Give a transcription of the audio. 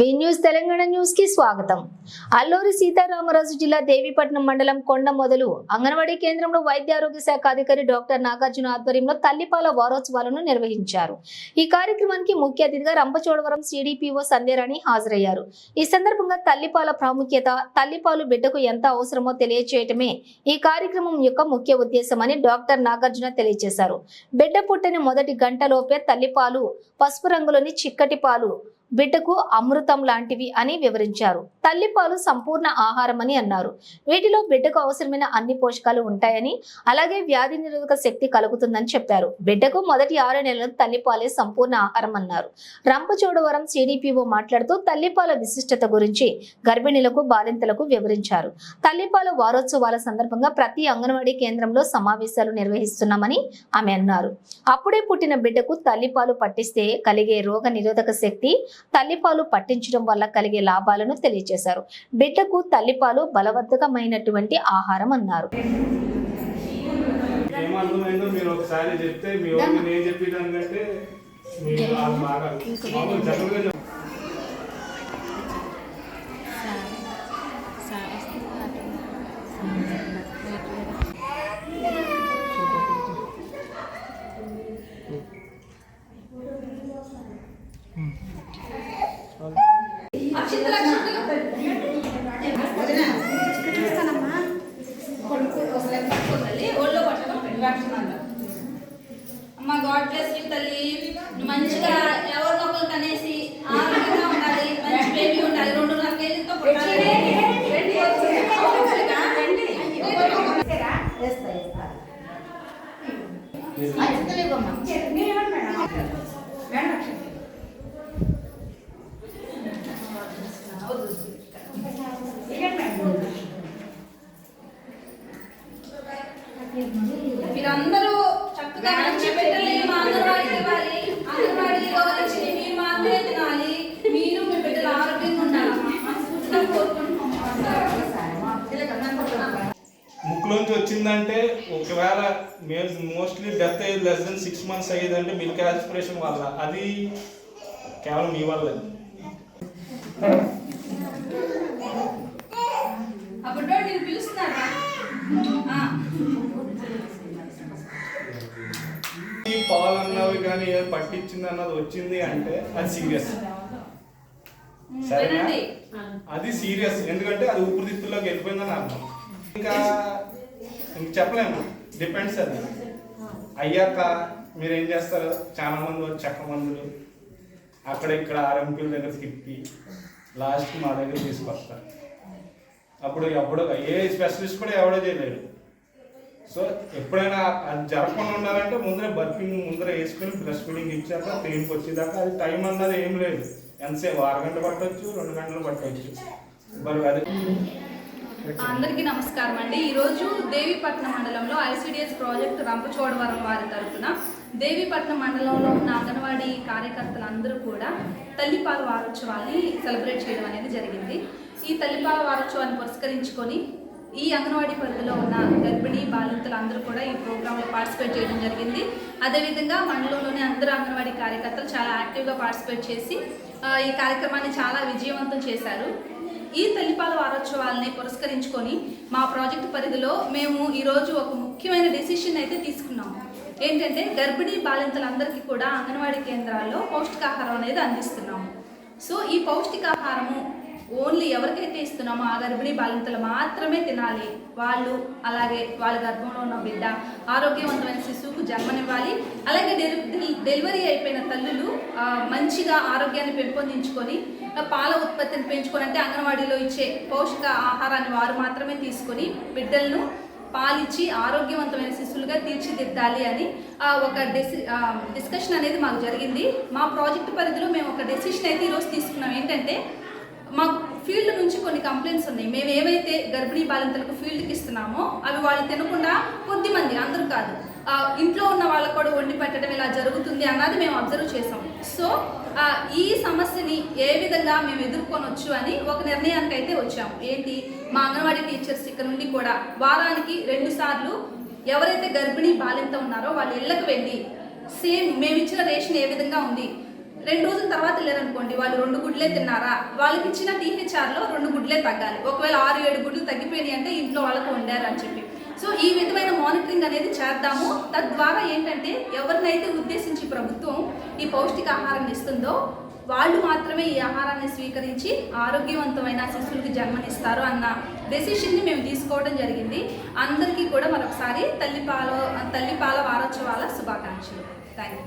వి news Telangana న్యూస్కి స్వాగతం. అల్లూరి సీతారామరాజు జిల్లా దేవీపట్నం మండలం కొండ మొదలు అంగన్వాడీ కేంద్రంలో వైద్య ఆరోగ్య శాఖ అధికారి డాక్టర్ నాగార్జున ఆధ్వర్యంలో తల్లిపాల వారోత్సవాలను నిర్వహించారు. ఈ కార్యక్రమానికి ముఖ్య అతిథిగా రంపచోడవరం సిడిపిఓ సంధ్యారాణి హాజరయ్యారు. ఈ సందర్భంగా తల్లిపాల ప్రాముఖ్యత తల్లిపాలు బిడ్డకు ఎంత అవసరమో తెలియచేయటమే ఈ కార్యక్రమం యొక్క ముఖ్య ఉద్దేశమని డాక్టర్ నాగార్జున తెలియజేశారు బిడ్డ పుట్టిన మొదటి గంటలోపే తల్లిపాలు పసుపు రంగులోని చిక్కటి పాలు బిడ్డకు అమృతం లాంటివి అని వివరించారు. తల్లిపాలు సంపూర్ణ ఆహారం అని అన్నారు. వీటిలో బిడ్డకు అవసరమైన అన్ని పోషకాలు ఉంటాయని అలాగే వ్యాధి నిరోధక శక్తి కలుగుతుందని చెప్పారు. బిడ్డకు మొదటి ఆరు నెలలు తల్లిపాలే సంపూర్ణ ఆహారం అన్నారు. రంపచోడవరం సిడిపిఓ మాట్లాడుతూ తల్లిపాల విశిష్టత గురించి గర్భిణీలకు బాలింతలకు వివరించారు. తల్లిపాల వారోత్సవాల సందర్భంగా ప్రతి అంగన్వాడీ కేంద్రంలో సమావేశాలు నిర్వహిస్తున్నామని ఆమె అన్నారు. అప్పుడే పుట్టిన బిడ్డకు తల్లిపాలు పట్టిస్తే కలిగే రోగ నిరోధక శక్తి తల్లిపాలు పట్టించడం వల్ల కలిగే లాభాలను తెలియజేశారు బిడ్డకు తల్లిపాలు బలవర్ధకమైనటువంటి ఆహారం అన్నారు. ఏమర్థమైందో మీరు ఒకసారి చెప్తే మీ నేను చెప్పేదానికంటే మీరు బాగా అమ్మ గాడ్ బ్లెస్ యూ తల్లి మంచిగా ఎవరినో ఒకరు కనేసి ఆరోగ్యంగా ఉండాలి మంచి బేబీ ఉండాలి రెండున్నర కేజీలతో పుట్టాలి మా అంగన్వాడీకి ఇవ్వాలి మాత్రమే తినాలి మీరు మీ బిడ్డలు ఆరోగ్యంగా మనస్ఫూర్తిగా కోరుకుంటున్నాం ముక్కులోంచి వచ్చిందంటే ఒకవేళ మోస్ట్లీ డెత్ అయ్యేది లెస్ దెన్ సిక్స్ మంత్స్ అయ్యేదంటే మిల్క్ ఆస్పిరేషన్ వల్ల. అది కేవలం మీ వల్ల. అన్నవి కానీ ఏదో పట్టించింది అన్నది వచ్చింది అంటే అది సీరియస్ సరేనా? అది సీరియస్ ఎందుకంటే అది ఊపిరితిత్తుల్లోకి వెళ్ళిపోయిందని అర్థం. ఇంకా చెప్పలేము. డిపెండ్స్ అది. అయ్యాక మీరు ఏం చేస్తారు? చాలా మంది వచ్చి చక్క మందులు అక్కడ ఇక్కడ ఆర్ఎంపీల దగ్గర తిప్పి లాస్ట్కి మా దగ్గర తీసుకొస్తారు. అప్పుడు ఎప్పుడు ఏ స్పెషలిస్ట్ కూడా ఎవడో చేయలేడు. సో ఎప్పుడైనా అది జరగకుండా ఉండాలంటే ముందరే బర్ఫింగ్ ముందర వేసుకుని బ్రష్ ఫీడింగ్ ఇచ్చాక పెయిన్కి వచ్చేదాకా అది టైం అన్నది ఏం లేదు. ఎంతసేపు? ఆరు గంటలు పట్టవచ్చు రెండు గంటలు పట్టవచ్చు మరి అది అందరికీ నమస్కారం అండి. ఈరోజు దేవీపట్నం మండలంలో ఐసిడిఎస్ ప్రాజెక్ట్ రంపచోడవరం వారి తరఫున దేవీపట్నం మండలంలో ఉన్న అంగన్వాడీ కార్యకర్తలందరూ కూడా తల్లిపాల వారోత్సవాన్ని సెలబ్రేట్ చేయడం అనేది జరిగింది. ఈ తల్లిపాల వారోత్సవాన్ని పురస్కరించుకొని ఈ అంగన్వాడీ పరిధిలో ఉన్న గర్భిణీ బాలింతలు అందరూ కూడా ఈ ప్రోగ్రాంలో పార్టిసిపేట్ చేయడం జరిగింది. అదేవిధంగా మండలంలోని అందరూ అంగన్వాడీ కార్యకర్తలు చాలా యాక్టివ్గా పార్టిసిపేట్ చేసి ఈ కార్యక్రమాన్ని చాలా విజయవంతం చేశారు. ఈ తల్లిపాల వారోత్సవాలని పురస్కరించుకొని మా ప్రాజెక్టు పరిధిలో మేము ఈరోజు ఒక ముఖ్యమైన డెసిషన్ అయితే తీసుకున్నాము ఏంటంటే గర్భిణీ బాలింతలందరికీ కూడా అంగన్వాడీ కేంద్రాల్లో పౌష్టికాహారం అనేది అందిస్తున్నాము. సో ఈ పౌష్టికాహారము ఓన్లీ ఎవరికైతే ఇస్తున్నామో ఆ గర్భిణీ బాలింతలు మాత్రమే తినాలి. వాళ్ళు అలాగే వాళ్ళ గర్భంలో ఉన్న బిడ్డ ఆరోగ్యవంతమైన శిశువుకు జన్మనివ్వాలి. అలాగే డెలి- డెలివరీ అయిపోయిన తల్లులు మంచిగా ఆరోగ్యాన్ని పెంపొందించుకొని పాల ఉత్పత్తిని పెంచుకొని అంటే అంగన్వాడీలో ఇచ్చే పోషక ఆహారాన్ని వారు మాత్రమే తీసుకొని బిడ్డలను పాలిచ్చి ఆరోగ్యవంతమైన శిశువులుగా తీర్చిదిద్దాలి అని ఒక డెసి డిస్కషన్ అనేది మాకు జరిగింది. మా ప్రాజెక్ట్ పరిధిలో మేము ఒక డెసిషన్ అయితే ఈరోజు తీసుకున్నాం. ఏంటంటే మా ఫీల్డ్ నుంచి కొన్ని కంప్లైంట్స్ ఉన్నాయి. మేము ఏవైతే గర్భిణీ బాలింతలకు ఫీల్డ్కి ఇస్తున్నామో అవి వాళ్ళు తినకుండా కొద్దిమంది అందరూ కాదు. ఇంట్లో ఉన్న వాళ్ళకు కూడా వండి పెట్టడం ఇలా జరుగుతుంది అన్నది మేము అబ్జర్వ్ చేసాం సో ఈ సమస్యని ఏ విధంగా మేము ఎదుర్కొనొచ్చు అని ఒక నిర్ణయానికి అయితే వచ్చాము. ఏంటి? మా అంగన్వాడీ టీచర్స్ ఇక్కడ నుండి కూడా వారానికి రెండు సార్లు ఎవరైతే గర్భిణీ బాలింత ఉన్నారో వాళ్ళ ఇళ్ళకి వెళ్ళి సేమ్ మేము ఇచ్చిన రేషన్ ఏ విధంగా ఉంది రెండు రోజుల తర్వాత లేరనుకోండి వాళ్ళు రెండు గుడ్లే తిన్నారా? వాళ్ళకి ఇచ్చిన టీహెచ్ఆర్లో రెండు గుడ్లే తగ్గాలి. ఒకవేళ ఆరు ఏడు గుడ్లు తగ్గిపోయినాయి అంటే ఇంట్లో వాళ్ళకు వండారు అని చెప్పి. సో ఈ విధమైన మానిటరింగ్ అనేది చేద్దాము. తద్వారా ఏంటంటే ఎవరినైతే ఉద్దేశించి ప్రభుత్వం ఈ పౌష్టికాహారాన్ని ఇస్తుందో వాళ్ళు మాత్రమే ఈ ఆహారాన్ని స్వీకరించి ఆరోగ్యవంతమైన శిశువులకు జన్మనిస్తారు అన్న డెసిషన్ని మేము తీసుకోవడం జరిగింది. అందరికీ కూడా మరొకసారి తల్లిపాల తల్లిపాల వారోత్సవాల శుభాకాంక్షలు. Thank you